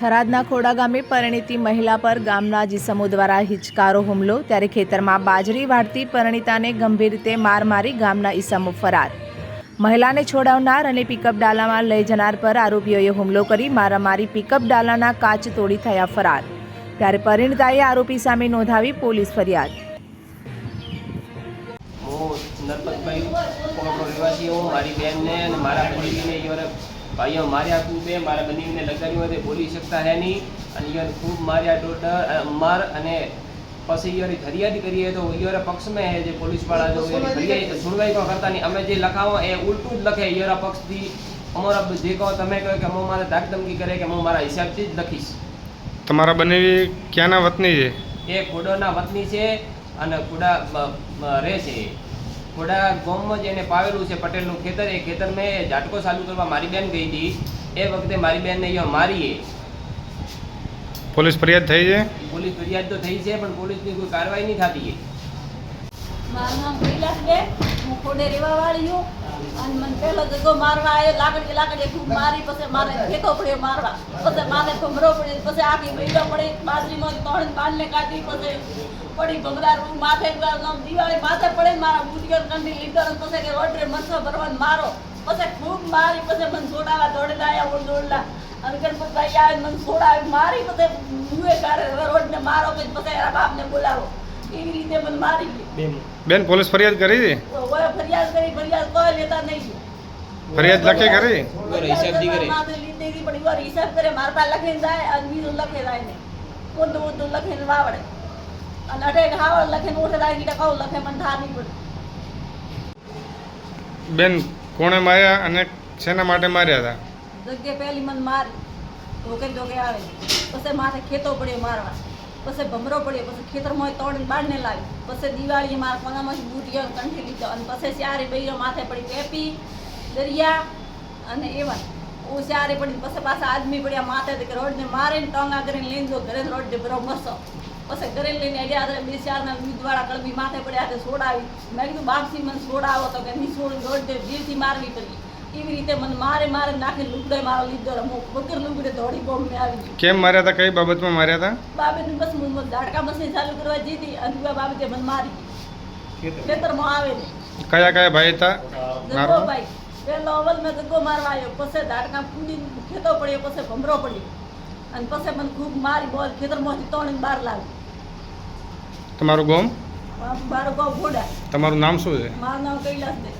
થરાદના ખોડા ગામે પરિણીતી મહિલા પર ગામના જીસમો દ્વારા હિચકારો હુમલો. ત્યારે ખેતરમાં બાજરી વાળતી પરિણીતાને ગંભીર રીતે માર મારી ગામના ઈસમો ફરાર. મહિલાને છોડાવનાર અને પિકઅપ ડાલામાં લઈ જનાર પર આરોપીઓએ હુમલો કરી મારામારી પિકઅપ ડાલાના કાચ તોડી થયા ફરાર. ત્યારે પરિણીતાએ આરોપી સામે નોંધાવી પોલીસ ફરિયાદ. હું નરપતભાઈ રહેવાસી, હું મારી બેનને અને મારા ભાઈઓ માર્યા ખૂબ બે મારા બનીને લગાડ્યું હોય તે બોલી શકતા હે નહીં. અને ઈવન ખૂબ માર્યા ડોટર માર અને પછી ઈવરે ફરિયાદ કરીએ તો ઈવરે પક્ષમાં હે જે પોલીસવાળા જો ફરિયાદ સુનવાઈ પણ કરતા નહીં. અમે જે લખાવો એ ઉલટું જ લખે ઈવરા પક્ષથી. અમારા જે કહો તમે કહો કે હું મારે ધાકધમકી કરે કે હું મારા હિસાબથી જ લખીશ. તમારા બંને ક્યાંના વતની છે? એ ખોડાના વતની છે અને ખોડા રહે છે ખોડા ગામમાં એને પાવેલું છે પટેલનું ખેતર. એ ખેતર મેં ઝાટકો ચાલુ કરવા મારી બેન ગઈ હતી. એ વખતે મારી બેનને અહીંયા મારીએ. પોલીસ ફરિયાદ થઈ છે? પોલીસ ફરિયાદ તો થઈ છે પણ પોલીસની કોઈ કાર્યવાહી નહીં થતી મારું નામ કૈલાસબેન હું ખોડે રહેવા વાળી હું અને મને પહેલો જગ્ગો મારવા આવ્યો લાકડી લાકડી ખૂબ મારી, પછી મારે ખેતો પડ્યો મારવા. પછી મારે ભમરો પડ્યો, પછી આખી મહિલા પડે, બાજરીમાં ત્રણ બાંધને કાઢી, પછી પડી ભમરા રૂ માથે દિવાળી માથે પડે મારા બુટિયો કંડી લીધો પછી કે રોટરે મરસો ભરવાનો મારો. પછી ખૂબ મારી, પછી મને જોડાવા દોડેલા આવ્યા હું દોડલા. અને ગણપતભાઈ આવે મને છોડાવી મારી, પછી હુએ કારે રોડને મારો પછી પછી એના બાપને બોલાવો. એવી રીતે મને મારી ગઈ. બેન. પોલીસ ફરિયાદ કરી હતી? ઓય ફરિયાદ કરી ફરિયાદ કોઈ લેતા નહીં ફરિયાદ લખે કરી હિસાબ દી કરી. માથે લીધી હતી, પણ ઈ વાર હિસાબ કરે મારા પાસે લખીને જાય અને બીજું લખે જાય ને ઊંધું ઊંધું લખીને વાવડે. અને અઢે હાવડ લખીને ઉઠે જાય એટલે કહું લખે મને થા નહીં પડે. બેન કોણે માર્યા અને શેના માટે માર્યા હતા? જગ્યા પહેલી મને મારી. ધોકે ધોકે આવે. પછી માથે ખેતો પડ્યો મારવા. પછી ભમરો પડ્યો, પછી ખેતરમાં તોડીને બાળને લાવી. પછી દિવાળીએ મારા પગામાંથી બુટિયો કંઠી લીધો. અને પછી ચારે બૈરો માથે પડી પેપી, દરિયા અને એવા. હું ચારે પડી પછી પાછા આદમી પડ્યા માથે રોડને મારીને ટોંગા કરીને લઈને જો ઘરે રોડને બરો મસો પછી ઘરે લઈને અડ્યા હતા, બે ચારના દૂધવાળા કળબી માથે પડ્યા હતા છોડાવી મેં કીધું બાપસી મને છોડાવો તો કે નહીં છોડ રોડને જીરથી મારવી પડી. એવી રીતે મને મારે મારે નાખી લુગડે મારો લીધો રમો વગર લુગડે દોડી બોમ મે આવી કેમ માર્યા હતા કઈ બાબતમાં માર્યા હતા બાબે બસ હું દાડકા મશીન ચાલુ કરવા જીતી અને બીજા બાબતે મને મારી ખેતરમાં આવે ને. કયા કયા ભાઈ હતા? મારો ભાઈ પેલો અવલ મેં ગગો મારવા આવ્યો પછી દાડકા ફૂડી ખેતો પડ્યો પછી ભમરો પડ્યો. અને પછી મને ખૂબ મારી બોલ ખેતરમાંથી તોડીને બહાર લાવી તમારું ગોમ? મારો ગામ ઘોડા તમારું નામ શું છે? મારું નામ કૈલાસ દે